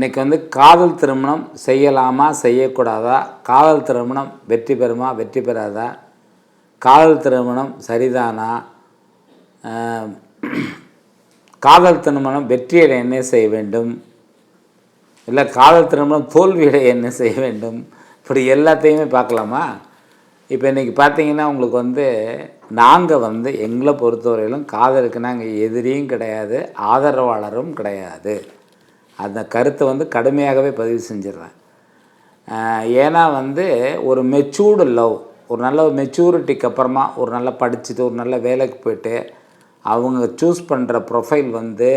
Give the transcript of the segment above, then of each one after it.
இன்றைக்கி வந்து காதல் திருமணம் செய்யலாமா செய்யக்கூடாதா? காதல் திருமணம் வெற்றி பெறுமா வெற்றி பெறாதா? காதல் திருமணம் சரிதானா? காதல் திருமணம் வெற்றியடை என்ன செய்ய வேண்டும்? இல்லை காதல் திருமணம் தோல்வியடை என்ன செய்ய வேண்டும்? இப்படி எல்லாத்தையுமே பார்க்கலாமா? இப்போ இன்றைக்கி பார்த்தீங்கன்னா உங்களுக்கு வந்து நாங்கள் வந்து எங்களை பொறுத்தவரையிலும் காதலுக்கு நாங்கள் எதிரியும் கிடையாது ஆதரவாளரும் கிடையாது. அந்த கருத்தை வந்து கடுமையாகவே பதிவு செஞ்சிடுறேன். ஏன்னா வந்து ஒரு மெச்சூர்டு லவ் ஒரு நல்ல மெச்சூரிட்டிக்கு அப்புறமா ஒரு நல்லா படிச்சுட்டு ஒரு நல்ல வேலைக்கு போயிட்டு அவங்க சூஸ் பண்ணுற ப்ரொஃபைல் வந்து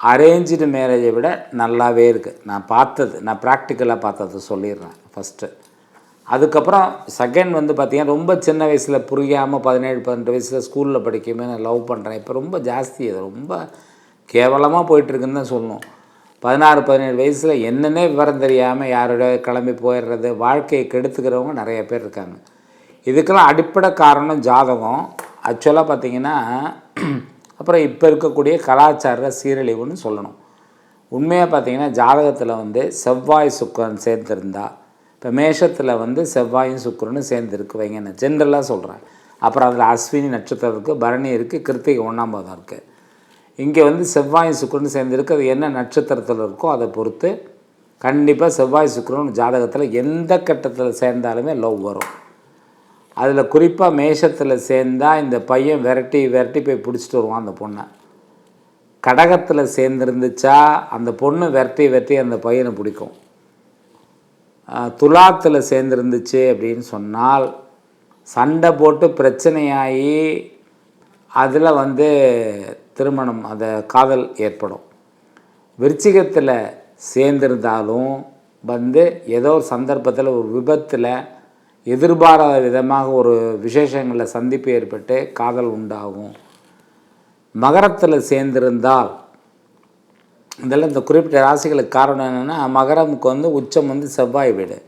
அரேஞ்சு மேரேஜை விட நல்லாவே இருக்குது நான் பார்த்தது நான் ப்ராக்டிக்கலாக பார்த்தது சொல்லிடுறேன் ஃபஸ்ட்டு அதுக்கப்புறம் செகண்ட் வந்து பார்த்திங்கன்னா ரொம்ப சின்ன வயசில் புரியாமல் பதினேழு பதினெட்டு வயசில் ஸ்கூலில் படிக்குமே நான் லவ் பண்ணுறேன் இப்போ ரொம்ப ஜாஸ்தி அது ரொம்ப கேவலமாக போயிட்டுருக்குன்னு தான் சொல்லணும். பதினாறு பதினேழு வயசில் என்னென்ன விவரம் தெரியாமல் யாரோட கிளம்பி போயிடுறது வாழ்க்கையை கெடுத்துக்கிறவங்க நிறைய பேர் இருக்காங்க. இதுக்கெல்லாம் அடிப்படை காரணம் ஜாதகம். ஆக்சுவலாக பார்த்திங்கன்னா அப்புறம் இப்போ இருக்கக்கூடிய கலாச்சார சீரழிவுன்னு சொல்லணும். உண்மையாக பார்த்தீங்கன்னா ஜாதகத்தில் வந்து செவ்வாய் சுக்கிரன் சேர்ந்துருந்தா இப்போ மேஷத்தில் வந்து செவ்வாயும் சுக்கரனும் சேர்ந்துருக்கு வைங்க நான் ஜென்ரலாக சொல்கிறேன் அப்புறம் அதில் அஸ்வினி நட்சத்திரம் இருக்குது பரணி இருக்குது கிருத்திகை ஒன்றாம் பாதம் இருக்குது இங்கே வந்து செவ்வாய் சுக்கரன் சேர்ந்துருக்கு. அது என்ன நட்சத்திரத்தில் இருக்கோ அதை பொறுத்து கண்டிப்பாக செவ்வாய் சுக்கரன் ஜாதகத்தில் எந்த கட்டத்தில் சேர்ந்தாலுமே லவ் வரும். அதில் குறிப்பாக மேஷத்தில் சேர்ந்தால் இந்த பையன் விரட்டி விரட்டி போய் பிடிச்சிட்டு வருவான் அந்த பொண்ணை. கடகத்தில் சேர்ந்துருந்துச்சா அந்த பொண்ணு விரட்டி விரட்டி அந்த பையனை பிடிக்கும். துலாத்தில் சேர்ந்துருந்துச்சு அப்படின்னு சொன்னால் சண்டை போட்டு பிரச்சனையாகி அதில் வந்து திருமணம் அந்த காதல் ஏற்படும். விருச்சிகத்தில் சேர்ந்திருந்தாலும் வந்து ஏதோ ஒரு சந்தர்ப்பத்தில் ஒரு விபத்தில் எதிர்பாராத விதமாக ஒரு விசேஷங்களில் சந்திப்பு ஏற்பட்டு காதல் உண்டாகும். மகரத்தில் சேர்ந்திருந்தால் இதெல்லாம் இந்த குறிப்பிட்ட ராசிகளுக்கு காரணம் என்னென்னா மகரமுக்கு வந்து உச்சம் வந்து செவ்வாய் வீடு.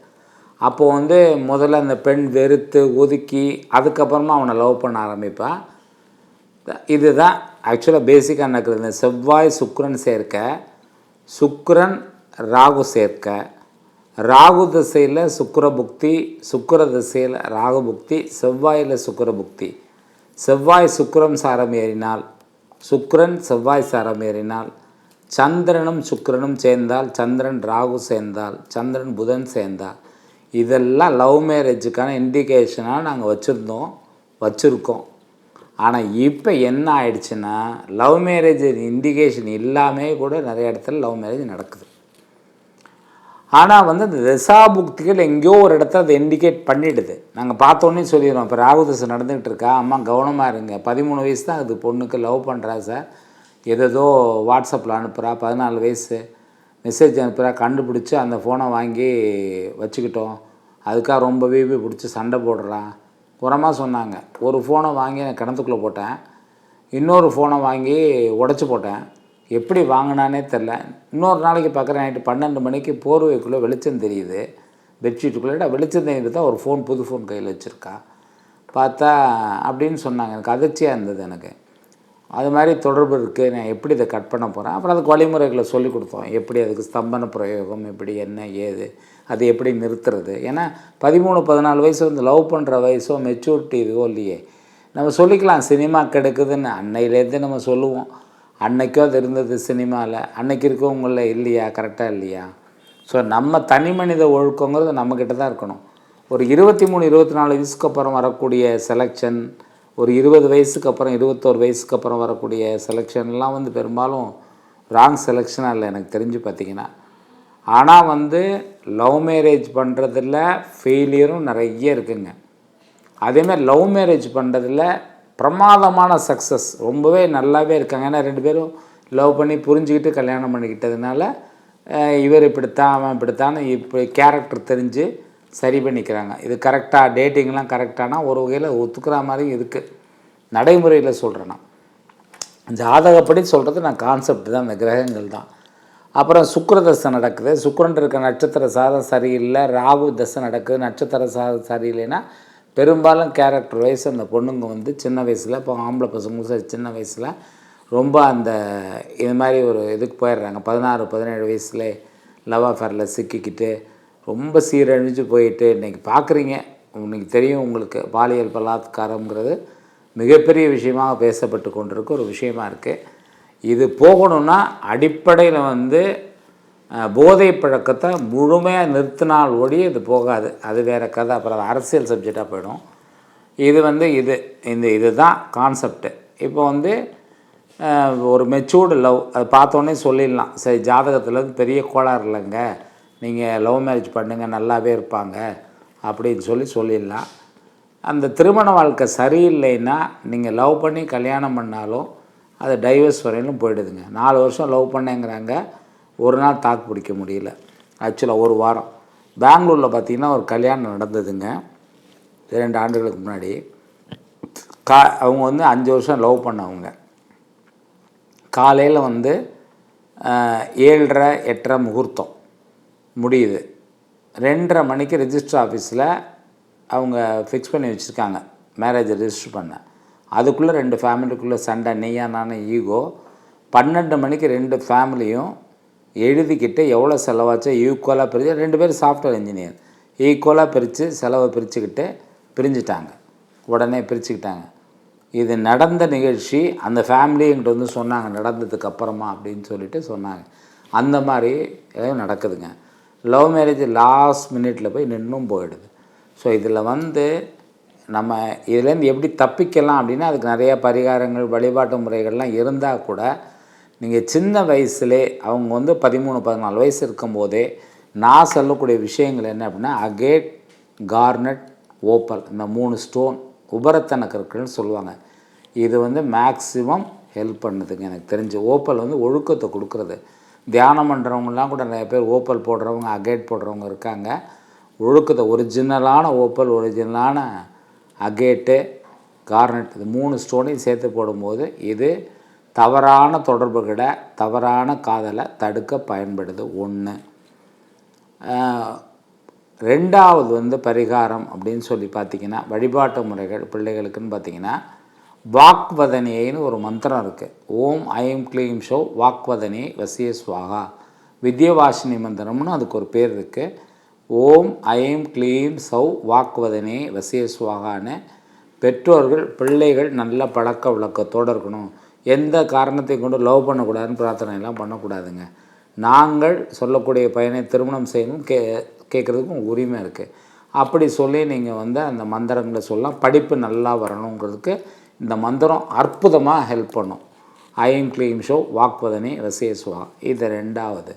அப்போ வந்து முதல்ல அந்த பெண் வெறுத்து ஒதுக்கி அதுக்கப்புறமா அவனை லவ் பண்ண ஆரம்பிப்பான் இதுதான் ஆக்சுவலாக பேசிக்காக நடக்கிறது இந்த செவ்வாய் சுக்கரன் சேர்க்க சுக்கரன் ராகு சேர்க்க. ராகு திசையில் சுக்கர புக்தி சுக்கர திசையில் ராகு புக்தி செவ்வாயில் சுக்கர புக்தி. செவ்வாய் சுக்கரம் சாரம் ஏறினால் சுக்கரன் செவ்வாய் சாரம் ஏறினால் சந்திரனும் சுக்கரனும் சேர்ந்தால் சந்திரன் ராகு சேர்ந்தால் சந்திரன் புதன் சேர்ந்தால். இதெல்லாம் லவ் மேரேஜுக்கான இண்டிகேஷனாக நாங்கள் வச்சுருந்தோம் வச்சுருக்கோம். ஆனால் இப்போ என்ன ஆயிடுச்சுன்னா லவ் மேரேஜ் இண்டிகேஷன் இல்லாமல் கூட நிறைய இடத்துல லவ் மேரேஜ் நடக்குது. ஆனால் வந்து அந்த திசாபுக்திகள் எங்கேயோ ஒரு இடத்துல அதை இண்டிகேட் பண்ணிடுது. நாங்கள் பார்த்தோன்னே சொல்லிடுறோம் இப்போ ராகு திசை நடந்துகிட்டு இருக்கா? அம்மா கவனமாக இருங்க. பதிமூணு வயசு தான் அது பொண்ணுக்கு லவ் பண்ணுறா சார். ஏதேதோ வாட்ஸ்அப்பில் அனுப்புகிறா பதினாலு வயசு. மெசேஜ் அனுப்புகிறா கண்டுபிடிச்சி அந்த ஃபோனை வாங்கி வச்சுக்கிட்டோம். அதுக்காக ரொம்ப வீபி பிடிச்சி சண்டை போடுறான் உரமாக சொன்னாங்க. ஒரு ஃபோனை வாங்கி நான் கிணத்துக்குள்ளே போட்டேன். இன்னொரு ஃபோனை வாங்கி உடச்சி போட்டேன். எப்படி வாங்கினானே தெரில. இன்னொரு நாளைக்கு பார்க்குறேன் நைட்டு பன்னெண்டு மணிக்கு போர்வைக்குள்ளே வெளிச்சம் தெரியுது. பெட்ஷீட்டுக்குள்ளே வெளிச்சம் தெரியுது தான் ஒரு ஃபோன் புது ஃபோன் கையில் வச்சுருக்கா. பார்த்தா அப்படின்னு சொன்னாங்க. எனக்கு அதிர்ச்சியாக இருந்தது எனக்கு. அது மாதிரி தொடர்பு இருக்குது நான் எப்படி இதை கட் பண்ண போகிறேன் அப்புறம் அதுக்கு வழிமுறைகளை சொல்லி கொடுத்தோம். எப்படி அதுக்கு ஸ்தம்பன பிரயோகம் எப்படி என்ன ஏது அது எப்படி நிறுத்துறது? ஏன்னா பதிமூணு பதினாலு வயசு வந்து லவ் பண்ணுற வயசோ மெச்சூரிட்டி இதுவோ இல்லையே. நம்ம சொல்லிக்கலாம் சினிமா கெடுக்குதுன்னு. அன்னையிலேருந்து நம்ம சொல்லுவோம். அன்னைக்கும் அது இருந்தது சினிமாவில் அன்னைக்கு இருக்கவங்கள இல்லையா? கரெக்டாக இல்லையா? ஸோ நம்ம தனி மனித ஒழுக்கங்கிறது நம்மக்கிட்ட தான் இருக்கணும். ஒரு இருபத்தி மூணு இருபத்தி நாலு வயசுக்கு அப்புறம் வரக்கூடிய செலெக்ஷன் ஒரு இருபது வயசுக்கு அப்புறம் இருபத்தோரு வயசுக்கு அப்புறம் வரக்கூடிய செலெக்ஷன்லாம் வந்து பெரும்பாலும் ராங் செலெக்ஷனாக இல்லை எனக்கு தெரிஞ்சு பார்த்தீங்கன்னா. ஆனால் வந்து லவ் மேரேஜ் பண்ணுறதுல ஃபெயிலியரும் நிறைய இருக்குங்க. அதேமாதிரி லவ் மேரேஜ் பண்ணுறதில் பிரமாதமான சக்ஸஸ் ரொம்பவே நல்லாவே இருக்காங்க. ஏன்னா ரெண்டு பேரும் லவ் பண்ணி புரிஞ்சுக்கிட்டு கல்யாணம் பண்ணிக்கிட்டதுனால இவர் இப்படித்தான் அவன் இப்படித்தான் இப்படி கேரக்டர் தெரிஞ்சு சரி பண்ணிக்கிறாங்க. இது கரெக்டாக டேட்டிங்லாம் கரெக்டானா ஒரு வகையில் ஒத்துக்கிற மாதிரி இருக்குது நடைமுறையில் சொல்கிறேன் நான். ஜாதகப்படி சொல்கிறது நான் கான்செப்ட் தான் அந்த கிரகங்கள் தான். அப்புறம் சுக்கர தசை நடக்குது. சுக்கரன் இருக்க நட்சத்திர சாதம் சரியில்லை. ராகு தசை நடக்குது. நட்சத்திர சாதம் சரியில்லைன்னா பெரும்பாலும் கேரக்டர் வைஸ் அந்த பொண்ணுங்க வந்து சின்ன வயசில் இப்போ ஆம்பளை பசங்களும் சரி சின்ன வயசில் ரொம்ப அந்த இது மாதிரி ஒரு இதுக்கு போயிடுறாங்க. பதினாறு பதினேழு வயசுல லவ் அஃபேரில் சிக்கிக்கிட்டு ரொம்ப சீரழிஞ்சு போயிட்டு இன்றைக்கி பார்க்குறீங்க. இன்னைக்கு தெரியும் உங்களுக்கு பாலியல் பலாத்காரங்கிறது மிகப்பெரிய விஷயமாக பேசப்பட்டு கொண்டிருக்க ஒரு விஷயமா இருக்குது இது போகணும்னா அடிப்படையில் வந்து போதை பழக்கத்தை முழுமையாக நிறுத்தினால் ஒழிய இது போகாது. அது வேறு கதை. அப்புறம் அரசியல் சப்ஜெக்டாக போயிடும். இது வந்து இது இந்த இதுதான் கான்செப்ட்டு இப்போ வந்து ஒரு மெச்சூர்டு லவ் அது பார்த்தோன்னே சொல்லிடலாம். சரி ஜாதகத்தில் பெரிய கோளாறு இல்லைங்க. நீங்கள் லவ் மேரேஜ் பண்ணுங்கள் நல்லாவே இருப்பாங்க அப்படின்னு சொல்லி சொல்லிடலாம். அந்த திருமண வாழ்க்கை சரியில்லைன்னா நீங்கள் லவ் பண்ணி கல்யாணம் பண்ணாலும் அது டைவர்ஸ் வரையிலும் போயிடுதுங்க. நாலு வருஷம் லவ் பண்ணேங்கிறாங்க ஒரு நாள் தாக்கு பிடிக்க முடியல. ஆக்சுவலாக ஒரு வாரம். பெங்களூரில் பார்த்தீங்கன்னா ஒரு கல்யாணம் நடந்ததுங்க இரண்டு ஆண்டுகளுக்கு முன்னாடி. கா அவங்க வந்து அஞ்சு வருஷம் லவ் பண்ணவங்க. காலையில் வந்து ஏழரை எட்டரை முகூர்த்தம். முடியுது. ரெண்டரை மணிக்கு ரெஜிஸ்டர் ஆஃபீஸில் அவங்க ஃபிக்ஸ் பண்ணி வச்சுருக்காங்க. மேரேஜ் ரெஜிஸ்டர் பண்ண. அதுக்குள்ளே ரெண்டு ஃபேமிலிக்குள்ளே சண்டை நீயா நான் ஈகோ பன்னெண்டு மணிக்கு ரெண்டு ஃபேமிலியும் எழுதிக்கிட்டு எவ்வளோ செலவாச்சோ ஈக்குவலாக பிரித்து ரெண்டு பேரும் சாஃப்ட்வேர் இன்ஜினியர் ஈக்குவலாக பிரித்து செலவை பிரிச்சுக்கிட்டு பிரிஞ்சுட்டாங்க. உடனே பிரிச்சுக்கிட்டாங்க. இது நடந்த நிகழ்ச்சி அந்த ஃபேமிலி என்கிட்ட வந்து சொன்னாங்க நடந்ததுக்கு அப்புறமா அப்படின்னு சொல்லிட்டு சொன்னாங்க. அந்த மாதிரி எதுவும் நடக்குதுங்க. லவ் மேரேஜ் லாஸ்ட் மினிட்ல போய் நின்றும் போயிடுது. ஸோ இதில் வந்து நம்ம இதுலேருந்து எப்படி தப்பிக்கலாம் அப்படின்னா அதுக்கு நிறைய பரிகாரங்கள் வழிபாட்டு முறைகள்லாம் இருந்தால் கூட நீங்கள் சின்ன வயசுலே அவங்க வந்து பதிமூணு பதினாலு வயசு இருக்கும்போதே நான் சொல்லக்கூடிய விஷயங்கள் என்ன அப்படின்னா அகேட் கார்னட் ஓப்பல் இந்த மூணு ஸ்டோன் உபரத்தன கற்கள்னு சொல்லுவாங்க. இது வந்து மேக்ஸிமம் ஹெல்ப் பண்ணுதுங்க எனக்கு தெரிஞ்சு. ஓப்பல் வந்து ஒழுக்கத்தை கொடுக்குறது. தியானம் பண்ணுறவங்கலாம் கூட நிறைய பேர் ஓப்பல் போடுறவங்க அகேட் போடுறவங்க இருக்காங்க. ஒழுக்கத்தை ஒரிஜினலான ஓப்பல் ஒரிஜினலான அகேட்டு கார்னட் இது மூணு ஸ்டோனையும் சேர்த்து போடும்போது இது தவறான தொடர்புகளை தவறான காதலை தடுக்க பயன்படுது. ஒன்று ரெண்டாவது வந்து பரிகாரம் அப்படின்னு சொல்லி பார்த்தீங்கன்னா வழிபாட்டு முறைகள் பிள்ளைகளுக்குன்னு பார்த்தீங்கன்னா வாக்வதனேன்னு ஒரு மந்திரம் இருக்குது ஓம் ஐம் க்ளீம் ஷோ வாக்வதனே வசிய சுவாகா. வித்யவாசினி மந்திரம்னு அதுக்கு ஒரு பேர் இருக்குது ஓம் ஐம் க்ளீம் சௌ வாக்வதனே வசிய ஸ்வாகான்னு பெற்றோர்கள் பிள்ளைகள் நல்ல பழக்க வழக்கத்தோடு இருக்கணும். எந்த காரணத்தை கொண்டு லவ் பண்ணக்கூடாதுன்னு பிரார்த்தனையெல்லாம் பண்ணக்கூடாதுங்க. நாங்கள் சொல்லக்கூடிய பையனை திருமணம் செய்யணும் கே கேட்குறதுக்கும் உரிமை இருக்குது அப்படி சொல்லி நீங்கள் வந்து அந்த மந்திரங்களை சொல்லலாம். படிப்பு நல்லா வரணுங்கிறதுக்கு இந்த மந்திரம் அற்புதமாக ஹெல்ப் பண்ணும். ஐம் க்ளீம் ஷோ வாக்வதனி வசேஸ்வா இது ரெண்டாவது.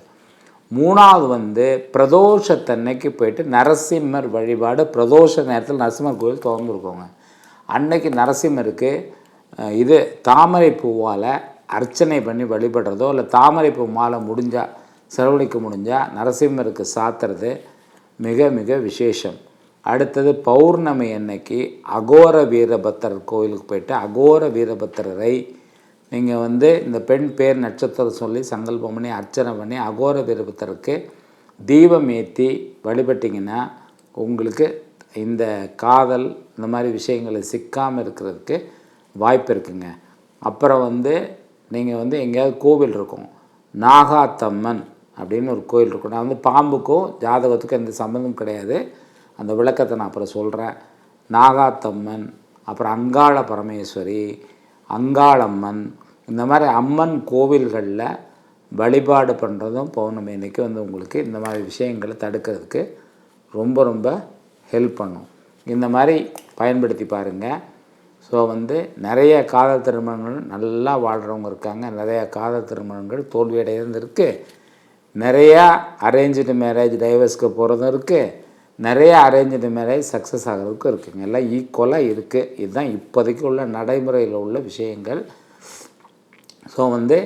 மூணாவது வந்து பிரதோஷத்தன்னைக்கு போயிட்டு நரசிம்மர் வழிபாடு பிரதோஷ நேரத்தில் நரசிம்மர் கோயில் திறந்துருக்கோங்க. அன்னைக்கு நரசிம்மருக்கு இது தாமரை பூவால் அர்ச்சனை பண்ணி வழிபடுறதோ இல்லை தாமரை பூ மாலை முடிஞ்சால் செலவழிக்க முடிஞ்சால் நரசிம்மருக்கு சாத்துறது மிக மிக விசேஷம். அடுத்தது பௌர்ணமி அன்னைக்கு அகோர வீரபத்திரர் கோயிலுக்கு போயிட்டு அகோர வீரபத்திரரை நீங்கள் வந்து இந்த பெண் பேர் நட்சத்திரம் சொல்லி சங்கல்பம் பண்ணி அர்ச்சனை பண்ணி அகோர வீரபத்திரருக்கு தீபம் ஏற்றி வழிபட்டிங்கன்னா உங்களுக்கு இந்த காதல் இந்த மாதிரி விஷயங்களை சிக்காமல் இருக்கிறதுக்கு வாய்ப்பு இருக்குங்க. அப்புறம் வந்து நீங்கள் வந்து எங்கேயாவது கோவில் இருக்கும் நாகாத்தம்மன் அப்படின்னு ஒரு கோயில் இருக்கும். நான் வந்து பாம்புக்கும் ஜாதகத்துக்கும் எந்த சம்மந்தமும் கிடையாது. அந்த விளக்கத்தை நான் அப்புறம் சொல்கிறேன் நாகாத்தம்மன் அப்புறம் அங்காள பரமேஸ்வரி அங்காளம்மன் இந்த மாதிரி அம்மன் கோவில்களில் வழிபாடு பண்ணுறதும் பௌர்ணமி இன்றைக்கி வந்து உங்களுக்கு இந்த மாதிரி விஷயங்களை தடுக்கிறதுக்கு ரொம்ப ரொம்ப ஹெல்ப் பண்ணும். இந்த மாதிரி பயன்படுத்தி பாருங்கள் ஸோ வந்து நிறைய காதல் திருமணங்கள் நல்லா வாழ்கிறவங்க இருக்காங்க. நிறைய காதல் திருமணங்கள் தோல்வியடைந்து இருக்குது நிறையா அரேஞ்சு மேரேஜ் டைவர்ஸ்க்கு போகிறதும் இருக்குது நிறைய அரேஞ்சு மேரேஜ் சக்ஸஸ் ஆகிறதுக்கும் இருக்குங்க. எல்லாம் ஈக்குவலாக இருக்குது இதுதான் இப்போதைக்கு உள்ள நடைமுறையில் உள்ள விஷயங்கள். ஸோ வந்து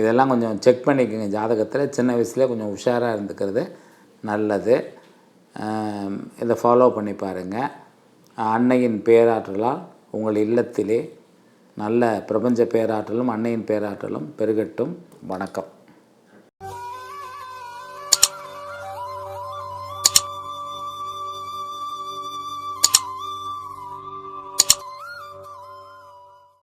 இதெல்லாம் கொஞ்சம் செக் பண்ணிக்கோங்க. ஜாதகத்தில் சின்ன வயசுலேயே கொஞ்சம் உஷாராக இருந்துக்கிறது நல்லது. இதை ஃபாலோ பண்ணி பாருங்கள் அன்னையின் பேராற்றலால் உங்கள் இல்லத்திலே நல்ல பிரபஞ்ச பேராற்றலும் அன்னையின் பேராற்றலும் பெருகட்டும். வணக்கம்.